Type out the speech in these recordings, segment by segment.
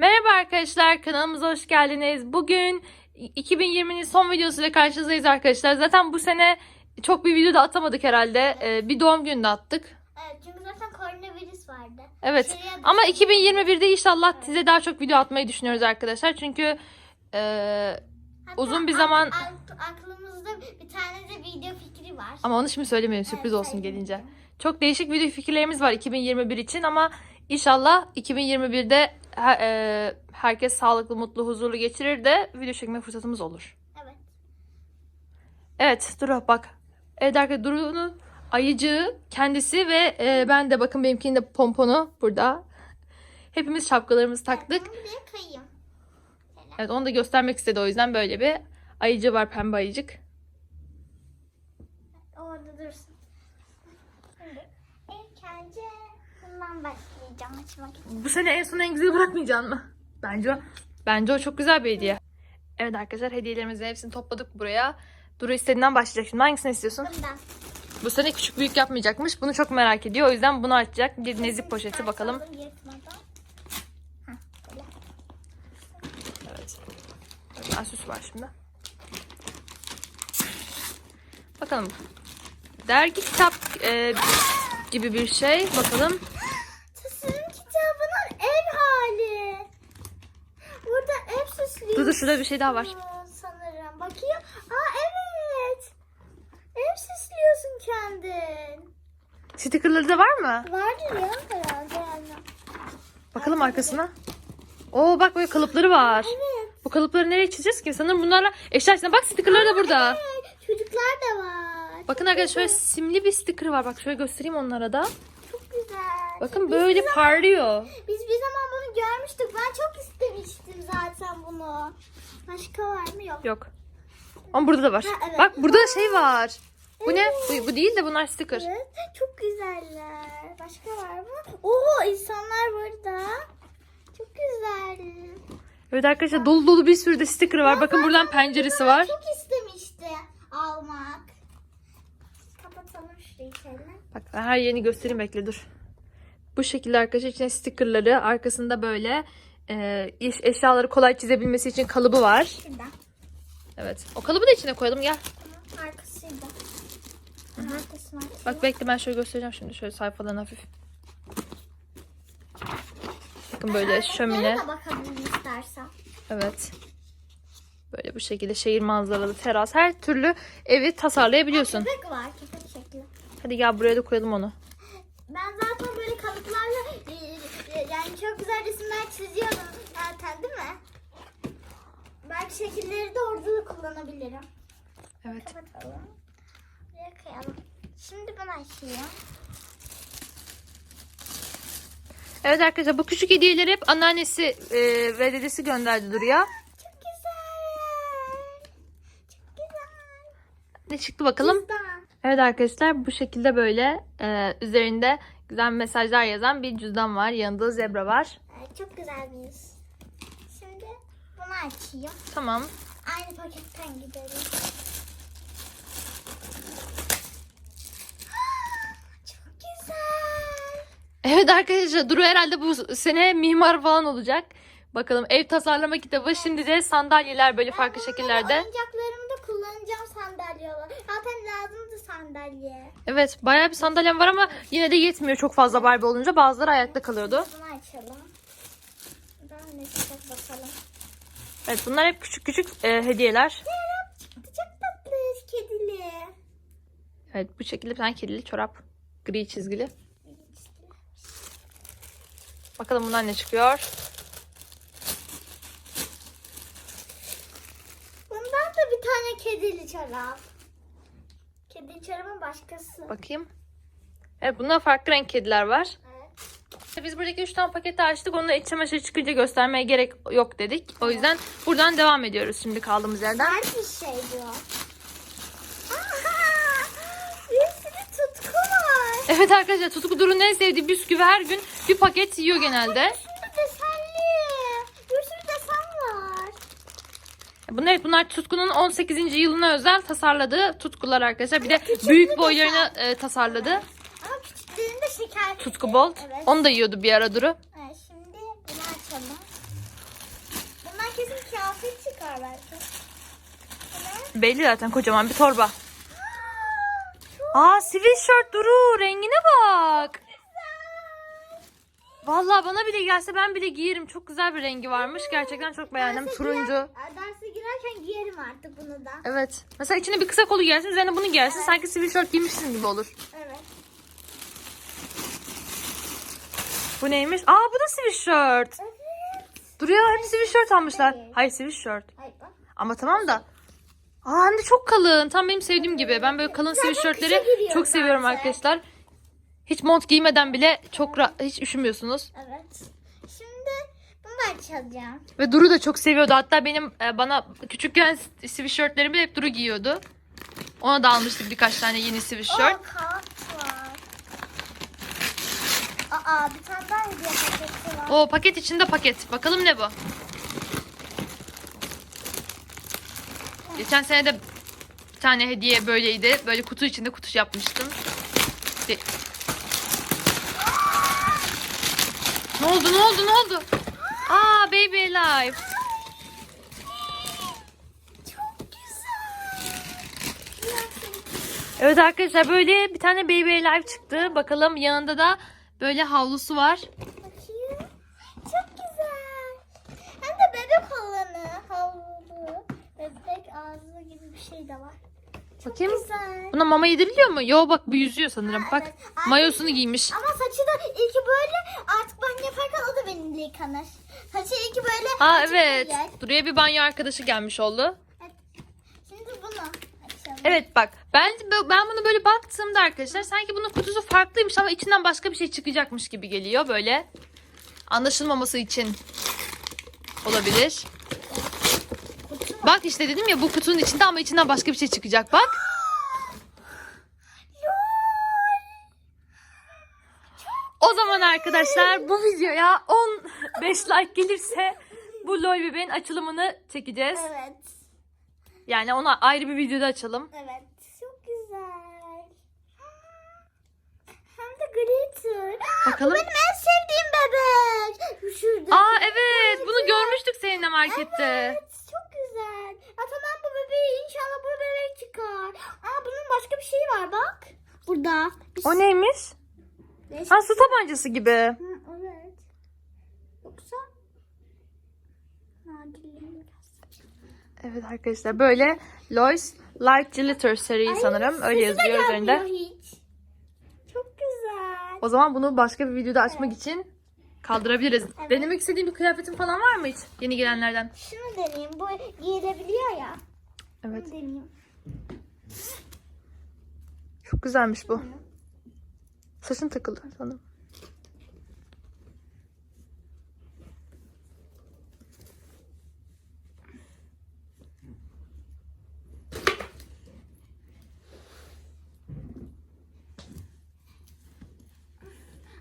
Merhaba arkadaşlar kanalımıza hoş geldiniz. Bugün 2020'nin son videosuyla karşınızdayız arkadaşlar. Zaten bu sene çok bir video da atamadık herhalde. Ee, bir doğum günü de attık. Evet çünkü zaten koronavirüs vardı. Evet Şuraya ama 2021'de inşallah size daha çok video atmayı düşünüyoruz arkadaşlar. Çünkü e, Hatta uzun bir zaman- ak- aklımızda bir tane de video fikri var. ama onu şimdi söylemeyelim sürpriz Evet, olsun gelince. Çok değişik video fikirlerimiz var 2021 için ama inşallah 2021'de he- e, herkes sağlıklı, mutlu, huzurlu geçirir de video çekme fırsatımız olur. Evet. Evet Duru bak. Evet arkadaşlar Duru'nun ayıcığı kendisi ve e, ben de bakın benimkinin de pomponu burada. Hepimiz şapkalarımızı taktık. Ben bir kayayım. Evet onu da göstermek istedi o yüzden böyle bir ayıcı var pembe ayıcık. Orada dursun. Şimdi ilk önce bundan başlayacağım açmak için. Bu sene en son en güzeli bırakmayacaksın mı? Bence o, bence o çok güzel bir hediye. Evet arkadaşlar hediyelerimizin hepsini topladık buraya. Duru istediğinden başlayacak şimdi. Hangisini istiyorsun? Bundan. Bu sene küçük büyük yapmayacakmış. Bunu çok merak ediyor. O yüzden bunu açacak. Bir nezik poşeti bakalım. Evet. Biraz süs var şimdi. Bakalım. Dergi kitap e, gibi bir şey. Bakalım. Tasarım kitabının ev hali. Burada dur şurada bir şey daha var. Sanırım. Bakayım. Aa evet. Ev süslüyorsun kendin. Stickerları da var mı? Vardır ya herhalde yani. Bakalım arkasına. Oo bak böyle kalıpları var. Evet. Bu kalıpları nereye çizeceğiz ki? Sanırım bunlarla eşya içinde. Bak stickerları da burada. Evet, Çocuklar da var. Bakın arkadaşlar şöyle simli bir sticker var. Bak şöyle göstereyim onlara da. Çok güzel. Bakın Biz böyle zaman- parlıyor. Biz bir zaman bunu görmüştük. Ben çok istemiştim zaten bunu. Başka var mı? Yok. Yok. Ama burada da var. Ha, evet. Bak burada şey var. Bu ne? Bu, bu değil de bunlar sticker. Evet. Çok güzeller. Başka var mı? Oo insanlar burada. Çok güzel. Evet arkadaşlar dolu dolu bir sürü de sticker var. Bakın buradan penceresi var. Çok istemişti almak. Kapatalım şurayı şöyle. Bak her yerini göstereyim bekle dur. Bu şekilde arkadaşlar içine stickerları arkasında böyle e, eşyaları kolay çizebilmesi için kalıbı var. Şurada. Evet. O kalıbı da içine koyalım gel. Arkasıydı. Arkasını açayım. Bak bekle ben şöyle göstereceğim şimdi şöyle sayfalarını hafif. Bakın böyle şömine. İstersen. Evet. Böyle bu şekilde şehir manzaralı teras her türlü evi tasarlayabiliyorsun. Köpek var. Köpek şekli. Hadi gel buraya da koyalım onu. Ben zaten böyle kalıplarla e, e, yani çok güzel resimler çiziyordum zaten değil mi? Belki şekilleri de orada da kullanabilirim. Evet. Kapatalım. Buraya koyalım. Şimdi bunu açayım. Evet arkadaşlar bu küçük hediyeleri hep anneannesi e, ve dedesi gönderdi Duru'ya. Çok güzel. Çok güzel. Ne çıktı bakalım? Cüzdan. Evet arkadaşlar bu şekilde böyle e, üzerinde güzel mesajlar yazan bir cüzdan var. Yanında zebra var. Çok güzel bir yüz. Şimdi bunu açayım. Tamam. Aynı paketten gidelim. Çok güzel. Evet arkadaşlar Duru herhalde bu sene mimar falan olacak. Bakalım ev tasarlama kitabı. Şimdi de sandalyeler böyle farklı şekillerde. Oyuncaklarımda kullanacağım sandalye olarak. Zaten lazımdı sandalye. Evet bayağı bir sandalyem var ama yine de yetmiyor çok fazla Barbie olunca. Bazıları ayakta kalıyordu. Bunu açalım. Ben ne çıkacak bakalım. Evet bunlar hep küçük küçük e, hediyeler. Çorap çıktı çok tatlı kedili. Evet bu şekilde bir tane kedili çorap. Gri çizgili. Bakalım bundan ne çıkıyor. Bundan da bir tane kedili çorap. Kedili çorabın başkası. Bakayım. Evet bunda farklı renk kediler var. Evet. Biz buradaki 3 tane paketi açtık. Onu da iç çamaşırı çıkınca göstermeye gerek yok dedik. O yüzden buradan devam ediyoruz şimdi kaldığımız yerden. Her bir şey diyor. Aha! Bir sürü tutku var. Evet arkadaşlar Tutku Duru'nun en sevdiği bisküvi her gün bir paket yiyor genelde. Şimdi desenli. Bir sürü desen var. Bunlar, evet, bunlar Tutku'nun 18. yılına özel tasarladığı tutkular arkadaşlar. Bir de büyük boylarını e, tasarladı. Ama küçüklerinde şeker. Tutku Bolt. Evet. Onu da yiyordu bir ara Duru. Evet, şimdi bunu açalım. kesin kıyafet çıkar belki. Belli zaten kocaman bir torba. Aa, Aa sweatshirt Duru rengine bak. Vallahi bana bile gelse ben bile giyerim. Çok güzel bir rengi varmış. Gerçekten çok beğendim. Derse Turuncu. girer- derse girerken giyerim artık bunu da. Evet. Mesela içine bir kısa kolu giyersin. Üzerine bunu giyersin. Sanki sweatshirt giymişsin gibi olur. Evet. Bu neymiş? Aa bu da sweatshirt. Evet. Duruyor hep sweatshirt almışlar. Evet. Hayır sweatshirt. Hayır bak. Ama tamam da. Aa hem de çok kalın. Tam benim sevdiğim gibi. Ben böyle kalın kışa giriyor çok seviyorum zaten. arkadaşlar. Hiç mont giymeden bile çok hiç üşümüyorsunuz. Evet. Şimdi bunu açacağım. Ve Duru da çok seviyordu. Hatta benim e, bana küçükken sweatshirtlerimi hep Duru giyiyordu. Ona da almıştık birkaç tane yeni sweatshirt. Aa kağıt var. Aa bir tane daha hediye paketi var. O paket içinde paket. Bakalım ne bu? Geçen sene de bir tane hediye böyleydi. Böyle kutu içinde kutu yapmıştım. De- Ne oldu ne oldu ne oldu? Aa Baby Alive. Çok. Evet arkadaşlar böyle bir tane Baby Alive çıktı. Bakalım yanında da böyle havlusu var. Bakayım. Çok güzel. Hem de bebek olanı. Havlu. Bebek ağzı gibi bir şey de var. Bakayım. Güzel. Buna mama yediriliyor mu? Yo bak bu yüzüyor sanırım. Ha, Bak evet. Ay- mayosunu giymiş. Ama saçı da ilki böyle artık banyo yaparken o da benimle yıkanır. Saçı ilki böyle. Aa evet. böyle. Duru'ya bir banyo arkadaşı gelmiş oldu. Şimdi bunu açalım. Evet bak ben ben bunu böyle baktığımda arkadaşlar sanki bunun kutusu farklıymış ama içinden başka bir şey çıkacakmış gibi geliyor böyle. Anlaşılmaması için olabilir. Bak işte dedim ya bu kutunun içinde ama içinden başka bir şey çıkacak bak. Zaman arkadaşlar bu videoya 15 like gelirse bu LOL bebeğin açılımını çekeceğiz. Evet. Yani ona ayrı bir videoda açalım. Evet. Çok güzel. Hem de glitter. Bakalım. Bu benim en sevdiğim bebek. Şurada. Aa evet bunu görmüştük seninle markette. Evet. Çok güzel. Ya tamam bu bebeği inşallah bu bebek çıkar. Aa bunun başka bir şeyi var bak. Burada. Bir O neymiş? Ha su tabancası gibi. Hı, evet. Yoksa Nadirliğini göster. Evet arkadaşlar böyle Lois Light Glitter seri sanırım. Öyle yazıyor üzerinde. hiç. Çok güzel. O zaman bunu başka bir videoda açmak için kaldırabiliriz. Evet. Denemek istediğin bir kıyafetin falan var mı hiç? Yeni gelenlerden. Şunu deneyeyim. Bu giyilebiliyor ya. Evet. Bunu deneyeyim. Çok güzelmiş bu. Saçın takıldı sanırım.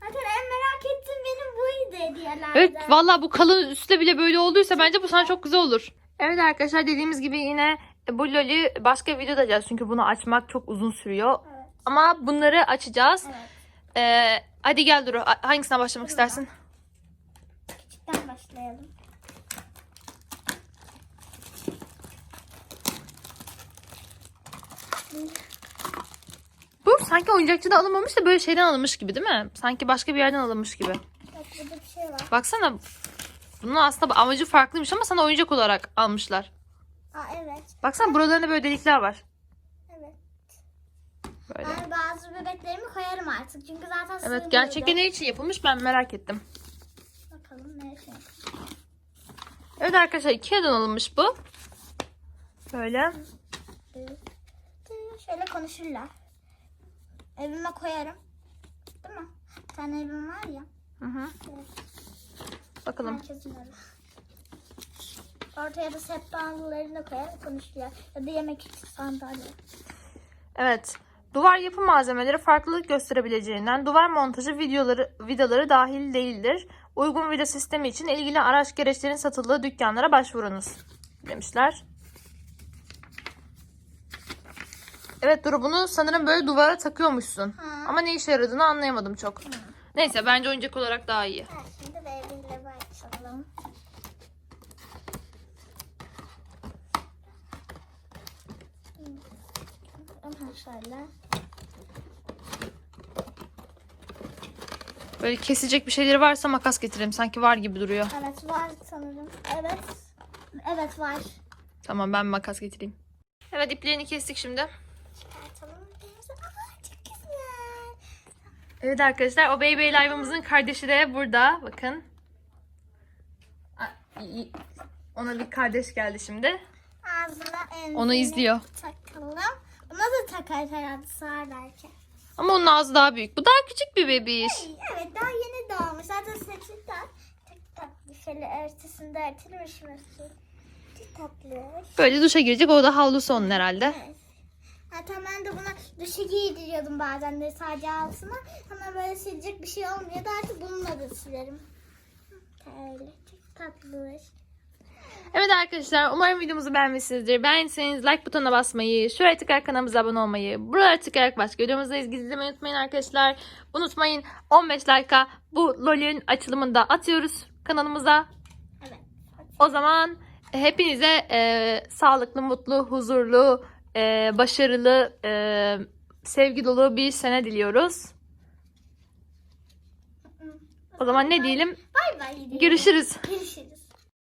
Zaten en merak ettiğim benim buydu hediyelerden. Evet valla bu kalın üstte bile böyle olduysa bence bu sana çok güzel olur. Evet arkadaşlar dediğimiz gibi yine bu loli başka bir videoda açacağız. Çünkü bunu açmak çok uzun sürüyor. Evet. Ama bunları açacağız. Evet. Ee, hadi gel Duru. Hangisine başlamak istersin? Küçükten başlayalım. Bu sanki oyuncakçıda alınmamış da böyle şeyden alınmış gibi değil mi? Sanki başka bir yerden alınmış gibi. Bak burada bir şey var. Baksana. Bunun aslında amacı farklıymış ama sana oyuncak olarak almışlar. Aa evet. Baksana buralarında böyle delikler var. Evet. Böyle. Ben bazı bebeklerimi koyarım artık. Çünkü zaten Evet gerçekten ne için yapılmış ben merak ettim. Bakalım ne şey. Evet arkadaşlar Ikea'dan alınmış bu. Böyle. Şöyle konuşurlar. Evime koyarım. Değil mi? Bir tane evim var ya. Hı hı. Bakalım. Herkesin öyle. Ortaya da sehpalarını koyar konuşurlar. Ya da yemek için sandalye. Evet. Duvar yapı malzemeleri farklılık gösterebileceğinden duvar montajı videoları vidaları dahil değildir. Uygun vida sistemi için ilgili araç gereçlerin satıldığı dükkanlara başvurunuz demişler. Evet Duru bunu sanırım böyle duvara takıyormuşsun. Ha. Ama ne işe yaradığını anlayamadım çok. Neyse bence oyuncak olarak daha iyi. Ha, şimdi de evimle açalım. Şöyle. Böyle kesecek bir şeyleri varsa makas getirelim. Sanki var gibi duruyor. Evet var sanırım. Evet. Evet var. Tamam ben makas getireyim. Evet iplerini kestik şimdi. Çıkartalım. Aa, çok güzel. Evet arkadaşlar o Baby Live'ımızın kardeşi de burada. Bakın. Ona bir kardeş geldi şimdi. Ağzına Onu izliyor. takalım. Buna da takar herhalde belki. Ama onun ağzı daha büyük. Bu daha küçük bir bebiş. Evet daha yeni doğmuş. Zaten saçı da çok tatlı. Şöyle örtüsünde örtülmüş mesela. Çok tatlı. Böyle duşa girecek. O da havlusu onun herhalde. Evet. Hatta ben de buna duşa giydiriyordum bazen de sadece altına. Ama böyle silecek bir şey olmuyordu. Artık bununla da silerim. Öyle. Çok tatlı. Evet arkadaşlar umarım videomuzu beğenmişsinizdir. Beğendiyseniz like butonuna basmayı, şuraya tıklayarak kanalımıza abone olmayı, buralara tıklayarak başka videomuzda izlemeyi unutmayın arkadaşlar. Unutmayın 15 like'a bu LOL'ün açılımını da atıyoruz kanalımıza. Evet. O zaman hepinize e, sağlıklı, mutlu, huzurlu, e, başarılı, e, sevgi dolu bir sene diliyoruz. O zaman ne diyelim? Bay bay. Görüşürüz. Görüşürüz.